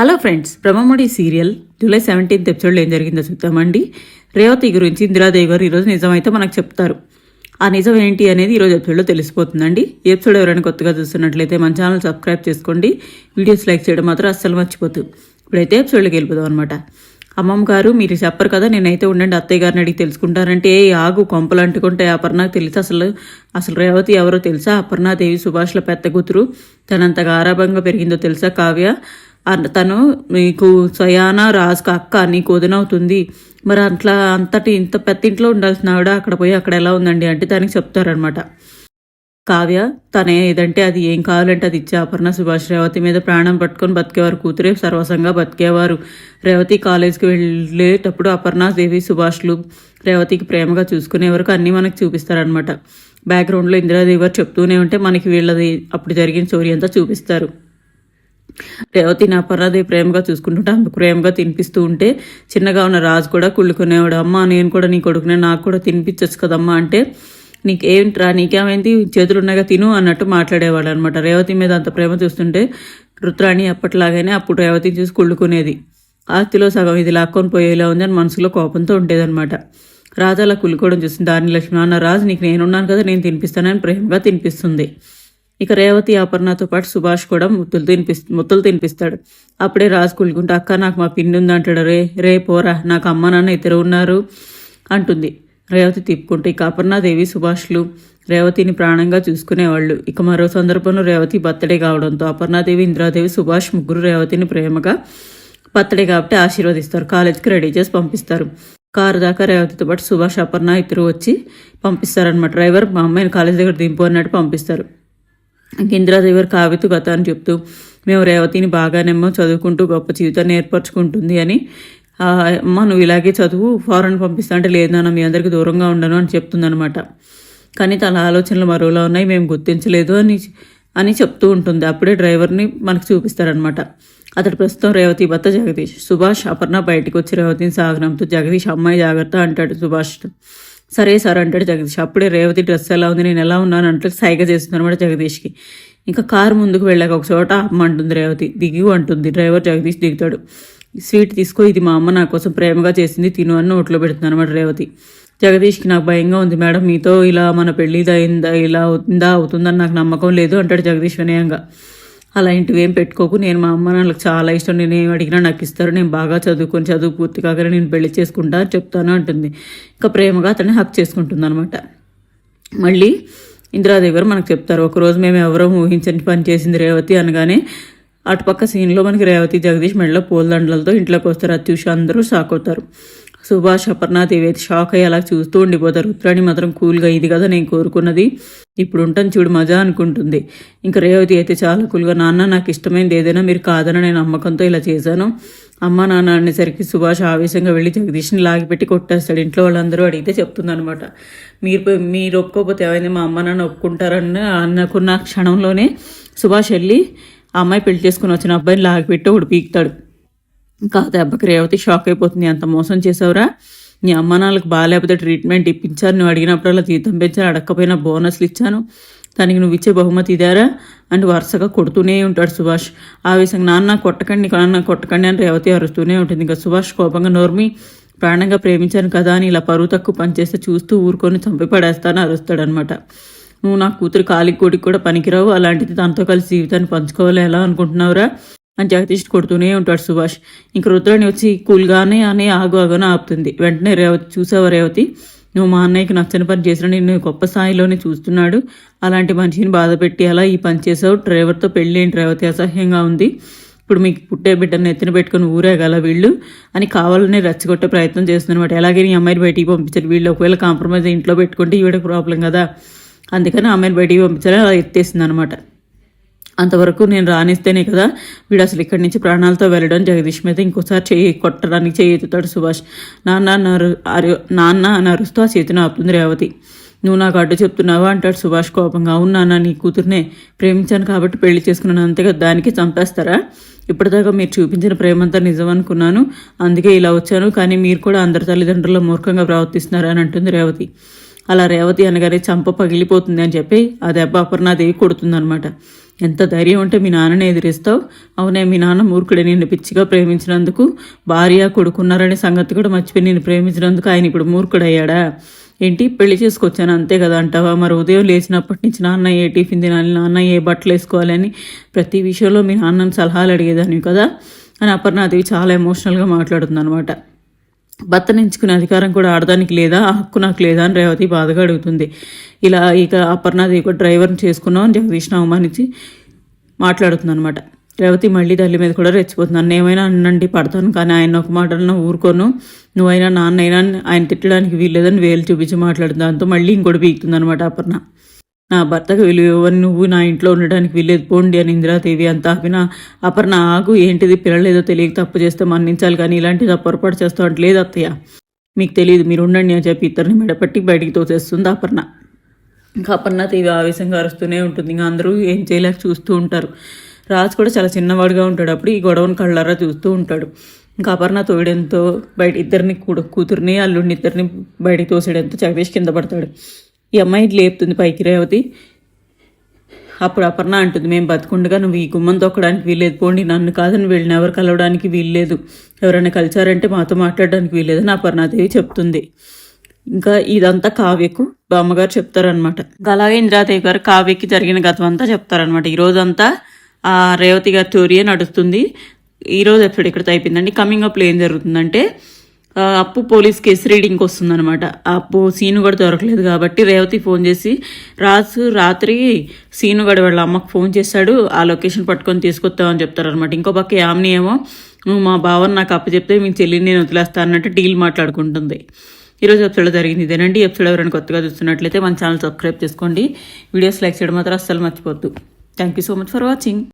Hello friends Brahmamudi serial July seventeenth ఎపిసోడ్లో ఏం జరిగిందో చూద్దామండి. రేవతి గురించి ఇందిరాదేవి గారు ఈరోజు నిజమైతే మనకు చెప్తారు. ఆ నిజం ఏంటి అనేది ఈరోజు ఎపిసోడ్లో తెలిసిపోతుందండి. ఎపిసోడ్ ఎవరైనా కొత్తగా చూస్తున్నట్లయితే మన ఛానల్ సబ్స్క్రైబ్ చేసుకోండి. వీడియోస్ లైక్ చేయడం మాత్రం అస్సలు మర్చిపోతు ఇప్పుడైతే ఎపిసోడ్లోకి వెళ్ళిపోదాం అనమాట అమ్మమ్మ గారు మీరు చెప్పరు కదా నేనైతే ఉండండి అత్తయ్య గారిని అడిగి తెలుసుకుంటారంటే ఏ ఆగు కొంపలు అంటుకుంటే అపర్ణకు తెలుసు అసలు. అసలు రేవతి ఎవరో తెలుసా? అపర్ణాదేవి సుభాష్ల పెద్ద కూతురు. తనంతగా ఆరాభంగా పెరిగిందో తెలుసా కావ్య? తను నీకు స్వయాన రాజుకు అక్క నీకు వదినవుతుంది మరి అట్లా అంతటి ఇంత పెద్ద ఇంట్లో ఉండాల్సిన ఆవిడ అక్కడ పోయి అక్కడ ఎలా ఉందండి అంటే దానికి చెప్తారనమాట కావ్య తనే ఏదంటే అది ఏం కావాలంటే అది ఇచ్చే అపర్ణ సుభాష్ రేవతి మీద ప్రాణం పట్టుకొని బతికేవారు కూతురే సర్వసంగా బతికేవారు. రేవతి కాలేజ్కి వెళ్ళేటప్పుడు అపర్ణ దేవి సుభాష్లు రేవతికి ప్రేమగా చూసుకునే వరకు అన్నీ మనకు చూపిస్తారనమాట బ్యాక్గ్రౌండ్లో ఇందిరాదేవి గారు చెప్తూనే ఉంటే మనకి వీళ్ళది అప్పుడు జరిగిన స్టోరీ అంతా చూపిస్తారు. రేవతి నా పర్రాది ప్రేమగా చూసుకుంటుంటే ఆమె ప్రేమగా తినిపిస్తూ ఉంటే చిన్నగా ఉన్న రాజు కూడా కుళ్ళుకునేవాడు. అమ్మ నేను కూడా నీ కొడుకునే నాకు కూడా తినిపించచ్చు కదమ్మా అంటే నీకేంట్రా నీకేమైంది? చేతులు ఉన్నాగా తిను అన్నట్టు మాట్లాడేవాడు అనమాట రేవతి మీద అంత ప్రేమ చూస్తుంటే రుద్రాణి అప్పట్లాగానే అప్పుడు రేవతిని చూసి కుళ్ళుకునేది. ఆస్తిలో సగం ఇది లాక్కొని పోయేలా ఉంది అని మనసులో కోపంతో ఉండేదన్నమాట. రాజు అలా కుళ్ళుకోవడం చూస్తుంది దాని లక్ష్మణ అన్న రాజు నీకు నేనున్నాను కదా నేను తినిపిస్తానని ప్రేమగా తినిపిస్తుంది. ఇక రేవతి అపర్ణతో పాటు సుభాష్ కూడా ముత్తులు తినిపిస్ ముత్తులు తినిపిస్తాడు. అప్పుడే రాజు కూలుకుంటే అక్క నాకు మా పిన్ని ఉంది అంటాడు రే రే పోరా నాకు అమ్మ నాన్న ఇద్దరు ఉన్నారు అంటుంది. రేవతి తిప్పుకుంటే ఇక అపర్ణాదేవి సుభాష్లు రేవతిని ప్రాణంగా చూసుకునేవాళ్ళు. ఇక మరో సందర్భంలో రేవతి బర్త్డే కావడంతో అపర్ణాదేవి ఇంద్రాదేవి సుభాష్ ముగ్గురు రేవతిని ప్రేమగా బర్త్డే కాబట్టి ఆశీర్వదిస్తారు. కాలేజ్కి రెడీ చేసి పంపిస్తారు. కారు దాకా రేవతితో పాటు సుభాష్ అపర్ణ ఇద్దరు వచ్చి పంపిస్తారనమాట డ్రైవర్ మా అమ్మాయిని కాలేజ్ దగ్గర దింపు అన్నట్టు పంపిస్తారు. ఇందిరాదేవి గారు కావ్యతు గత అని చెప్తూ మేము రేవతిని బాగానేమో చదువుకుంటూ గొప్ప జీవితాన్ని ఏర్పరచుకుంటుంది అని. అమ్మ నువ్వు ఇలాగే చదువు ఫారెన్ పంపిస్తా అంటే లేదు మీ అందరికి దూరంగా ఉండను అని చెప్తుందనమాట కానీ తన ఆలోచనలు మరోలా ఉన్నాయి మేము గుర్తించలేదు అని అని చెప్తూ ఉంటుంది. అప్పుడే డ్రైవర్ని మనకు చూపిస్తారనమాట అతడు ప్రస్తుతం రేవతి భర్త జగదీష్. సుభాష్ అపర్ణ బయటికి వచ్చి రేవతిని సాగనంతో జగదీష్ అమ్మాయి జాగ్రత్త అంటాడు సుభాష్. సరే సార్ అంటాడు జగదీష్. అప్పుడే రేవతి డ్రెస్ ఎలా ఉంది నేను ఎలా ఉన్నాను అంటే సైగ చేస్తుంది అనమాట జగదీష్కి. ఇంకా కారు ముందుకు వెళ్ళాక ఒక చోట అమ్మ అంటుంది రేవతి దిగి అంటుంది. డ్రైవర్ జగదీష్ దిగుతాడు. స్వీట్ తీసుకో ఇది మా అమ్మ నా కోసం ప్రేమగా చేసింది తిను అని నోట్లో పెడుతుంది అనమాట రేవతి. జగదీష్కి నాకు భయంగా ఉంది మేడం మీతో ఇలా మన పెళ్ళి అయిందా ఇలా అవుతుందా అవుతుందని నాకు నమ్మకం లేదు అంటాడు జగదీష్ వినయంగా. అలాంటివి ఏం పెట్టుకోకు. నేను మా అమ్మ నాన్నలకు చాలా ఇష్టం. నేను ఏం అడిగినా నాకు ఇస్తారు. నేను బాగా చదువుకొని చదువు పూర్తి కాగానే నేను పెళ్ళి చేసుకుంటా చెప్తాను అంటుంది. ఇంకా ప్రేమగా అతన్ని హక్ చేసుకుంటుంది అనమాట మళ్ళీ ఇందిరాదేవి గారు మనకు చెప్తారు ఒకరోజు మేము ఎవరో ఊహించని పని చేసింది రేవతి అనగానే అటుపక్క సీన్లో మనకి రేవతి జగదీష్ మెడలో పూలదండలతో ఇంట్లోకి వస్తారు. అత్యూష చూసి అందరూ షాక్ అవుతారు. సుభాష్ అపర్ణాదేవి అయితే షాక్ అయ్యి అలా చూస్తూ ఉండిపోతారు రుద్రాణి మాత్రం కూల్గా ఇది కదా నేను కోరుకున్నది. ఇప్పుడు ఉంటాను చూడు మజా అనుకుంటుంది. ఇంకా రేవతి అయితే చాలా కూల్గా నాన్న నాకు ఇష్టమైనది ఏదైనా మీరు కాదని నేను నమ్మకంతో ఇలా చేశాను. అమ్మ నాన్న అనేసరికి సుభాష్ ఆవేశంగా వెళ్ళి జగదీష్ని లాగిపెట్టి కొట్టేస్తాడు. ఇంట్లో వాళ్ళందరూ అడిగితే చెప్తుందనమాట మీరు పోయి- మీరు ఒప్పుకోకపోతే ఏమైంది? మా అమ్మ నాన్న ఒప్పుకుంటారని అనుకున్న క్షణంలోనే సుభాష్ వెళ్ళి ఆ అమ్మాయి పెళ్ళి చేసుకుని వచ్చిన అబ్బాయిని లాగిపెట్టి ఒకడు పీకుతాడు. ఇంకా ఆ దెబ్బకి రేవతి షాక్ అయిపోతుంది. అంత మోసం చేసావురా నీ అమ్మ నాన్నలకు బాగాలేకపోతే ట్రీట్మెంట్ ఇప్పించారు. నువ్వు అడిగినప్పుడల్లా జీతం పెంచాను అడగకపోయినా బోనస్లు ఇచ్చాను. తనకి నువ్వు ఇచ్చే బహుమతి ఇదారా? అని వరుసగా కొడుతూనే ఉంటాడు సుభాష్. ఆవేశంగా నాన్న కొట్టకండి నాన్న కొట్టకండి అని రేవతి అరుస్తూనే ఉంటుంది. ఇంకా సుభాష్ కోపంగా నోర్మి ప్రాణంగా ప్రేమించాను కదా అని ఇలా పరువు తక్కువ పనిచేస్తే చూస్తూ ఊరుకొని చంపి పడేస్తాను అరుస్తాడనమాట నువ్వు నా కూతురు కాలికి కూడా పనికిరావు. అలాంటిది తనతో కలిసి జీవితాన్ని పంచుకోవాలి. ఎలా అనుకుంటున్నావురా? అని జగదీష్ కొడుతూనే ఉంటాడు సుభాష్. ఇంక రుద్రాణి వచ్చి కూల్గానే అని ఆగు ఆగున ఆపుతుంది. వెంటనే రేవతి చూసావా రేవతి? నువ్వు మా అన్నయ్యకి నచ్చని పని చేసిన నిన్ను గొప్ప స్థాయిలోనే చూస్తున్నాడు. అలాంటి మనిషిని బాధ పెట్టి అలా ఈ పని చేసావు. డ్రైవర్తో పెళ్ళి ఏంటి రేవతి? అసహ్యంగా ఉంది. ఇప్పుడు మీకు పుట్టే బిడ్డను ఎత్తిన పెట్టుకుని ఊరేగల వీళ్ళు? అని కావాలని రెచ్చగొట్టే ప్రయత్నం చేస్తున్నమాట ఎలాగే నీ అమ్మాయిని బయటికి పంపించారు వీళ్ళు ఒకవేళ కాంప్రమైజ్ ఇంట్లో పెట్టుకుంటే ఈవిడ ప్రాబ్లం కదా? అందుకని అమ్మాయిని బయటికి పంపించాలని అలా ఎత్తేసింది అనమాట అంతవరకు నేను రానిస్తేనే కదా వీడు అసలు ఇక్కడి నుంచి ప్రాణాలతో వెళ్ళడం జగదీష్ మీద ఇంకోసారి చేయి కొట్టడానికి చేయెత్తుతాడు సుభాష్. నాన్న నరు అరు నాన్న అని అరుస్తూ ఆ చేతిని ఆపుతుంది రేవతి. నువ్వు నాకు అడ్డు చెప్తున్నావా? అంటాడు సుభాష్ కోపంగా. అవును నీ కూతుర్నే ప్రేమించాను కాబట్టి పెళ్ళి చేసుకున్నాను. అంతేగా దానికి చంపేస్తారా? ఇప్పటిదాకా మీరు చూపించిన ప్రేమంతా నిజం అనుకున్నాను. అందుకే ఇలా వచ్చాను. కానీ మీరు కూడా అందరి తల్లిదండ్రుల మూర్ఖంగా ప్రవర్తిస్తున్నారు? అని అంటుంది రేవతి. అలా రేవతి అనగానే చంప పగిలిపోతుంది అని చెప్పి ఆ దెబ్బ అపర్ణాదేవి కొడుతుందనమాట ఎంత ధైర్యం ఉంటే మీ నాన్నని ఎదిరిస్తావు? అవునే మీ నాన్న మూర్ఖుడే నిన్ను పిచ్చిగా ప్రేమించినందుకు భార్య కొడుకున్నారనే సంగతి కూడా మర్చిపోయి నిన్ను ప్రేమించినందుకు ఆయన ఇప్పుడు మూర్ఖుడయ్యాడా? ఏంటి? పెళ్ళి చేసుకొచ్చాను అంతే కదా అంటావా? మరి ఉదయం లేచినప్పటి నుంచి నాన్న ఏ టిఫిన్ తినాలి నాన్న ఏ బట్టలు వేసుకోవాలని ప్రతి విషయంలో మీ నాన్నని సలహాలు అడిగేదాన్ని కదా? అని అపర్ణ అది చాలా ఎమోషనల్గా మాట్లాడుతుంది అనమాట భర్తను ఎంచుకునే అధికారం కూడా ఆడదానికి లేదా ఆ హక్కు నాకు లేదా అని రేవతి బాధగా అడుగుతుంది. ఇలా ఇక అపర్ణాది కూడా డ్రైవర్ని చేసుకున్నాం అని జగదీష్ణ అవమానించి మాట్లాడుతుంది అనమాట రేవతి మళ్ళీ తల్లి మీద కూడా రెచ్చిపోతుంది. నన్ను ఏమైనా అన్నండి పడతాను కానీ ఆయన ఒక మాటలను ఊరుకోను. నువ్వైనా నాన్నైనా ఆయన తిట్టడానికి వీల్లేదని వేలు చూపించి మాట్లాడుతుంది. దాంతో మళ్ళీ ఇంకోటి బీగుతుంది అనమాట అపర్ణ. నా భర్తకు విలువ ఇవ్వని నువ్వు నా ఇంట్లో ఉండడానికి వీల్లేదు. పోండి అని ఇందిరాదేవి అంత ఆపిన అపర్ణ ఆగు ఏంటిది? పిల్లలేదో తెలియక తప్పు చేస్తే మన్నించాలి కానీ ఇలాంటిది పొరపాటు చేస్తా అంటే లేదు అత్తయ్య. మీకు తెలియదు మీరు ఉండండి అని చెప్పి ఇద్దరిని మెడపట్టి బయటికి తోసేస్తుంది అపర్ణ. ఇంకా అపర్ణ దేవి ఆవేశంగా అరుస్తూనే ఉంటుంది. ఇంకా అందరూ ఏం చేయలేక చూస్తూ ఉంటారు. రాజు కూడా చాలా చిన్నవాడుగా ఉంటాడు. అప్పుడు ఈ గొడవను కళ్ళారా చూస్తూ ఉంటాడు. ఇంకా అపర్ణ తోయడంతో బయట ఇద్దరిని కూడా కూతుర్ని అల్లుడిని ఇద్దరిని బయటికి తోసేయడంతో జగదీష్ కింద పడతాడు. ఈ అమ్మాయి లేపుతుంది పైకి రేవతి. అప్పుడు అపర్ణ అంటుంది మేము బతుకుండగా నువ్వు ఈ గుమ్మం తొక్కడానికి వీల్లేదు. పోండి నన్ను కాదని వీళ్ళని ఎవరు కలవడానికి వీల్లేదు. ఎవరైనా కలిచారంటే మాతో మాట్లాడడానికి వీల్లేదని అపర్ణాదేవి చెప్తుంది. ఇంకా ఇదంతా కావ్యకు బామ్మగారు చెప్తారనమాట అలాగే ఇంద్రాదేవి గారు కావ్యకి జరిగిన గతం అంతా చెప్తారనమాట ఈరోజంతా ఆ రేవతి గారి స్టోరీయే నడుస్తుంది. ఈ రోజు ఎపిసోడ్ ఇక్కడ అయిపోయిందండి. కమింగ్ అప్లో ఏం జరుగుతుందంటే అప్పు పోలీస్ కేసు రీడింగ్కి వస్తుందనమాట అప్పు సీను గడ దొరకలేదు కాబట్టి రేవతి ఫోన్ చేసి రాజు రాత్రి సీను గడ వాళ్ళ అమ్మకు ఫోన్ చేశాడు ఆ లొకేషన్ పట్టుకొని తీసుకొస్తామని చెప్తారనమాట ఇంకో పక్క యామిని ఏమో నువ్వు మా బావని నాకు అప్పు చెప్తే మీ చెల్లిని నేను వదిలేస్తా అన్నట్టు డీల్ మాట్లాడుకుంటుంది. ఈరోజు ఎపిసోడ్ జరిగింది ఇదేనండి. ఎపిసోడ్ ఎవరైనా కొత్తగా చూస్తున్నట్లయితే మన ఛానల్ సబ్స్క్రైబ్ చేసుకోండి. వీడియోస్ లైక్ చేయడం మాత్రం అస్సలు మర్చిపోద్దు thank you so much for watching.